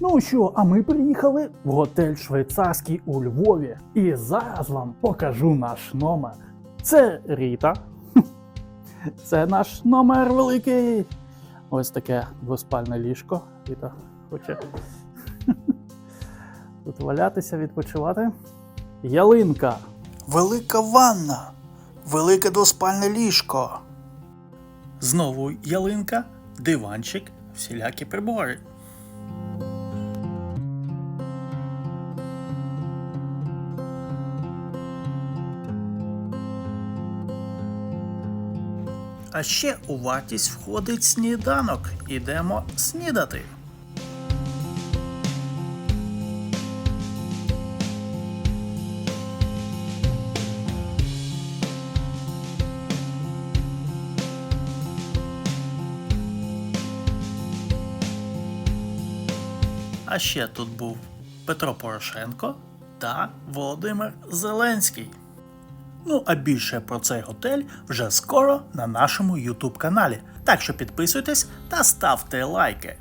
Ну що, а ми приїхали в готель швейцарський у Львові. І зараз вам покажу наш номер. Це Ріта. Це наш номер великий. Ось таке двоспальне ліжко. Ріта хоче тут валятися, відпочивати. Ялинка. Велика ванна, велике двоспальне ліжко. Знову ялинка, диванчик, всілякі прибори. А ще у вартість входить сніданок. Ідемо снідати. А ще тут був Петро Порошенко та Володимир Зеленський. Ну а більше про цей готель вже скоро на нашому YouTube каналі. Так що підписуйтесь та ставте лайки.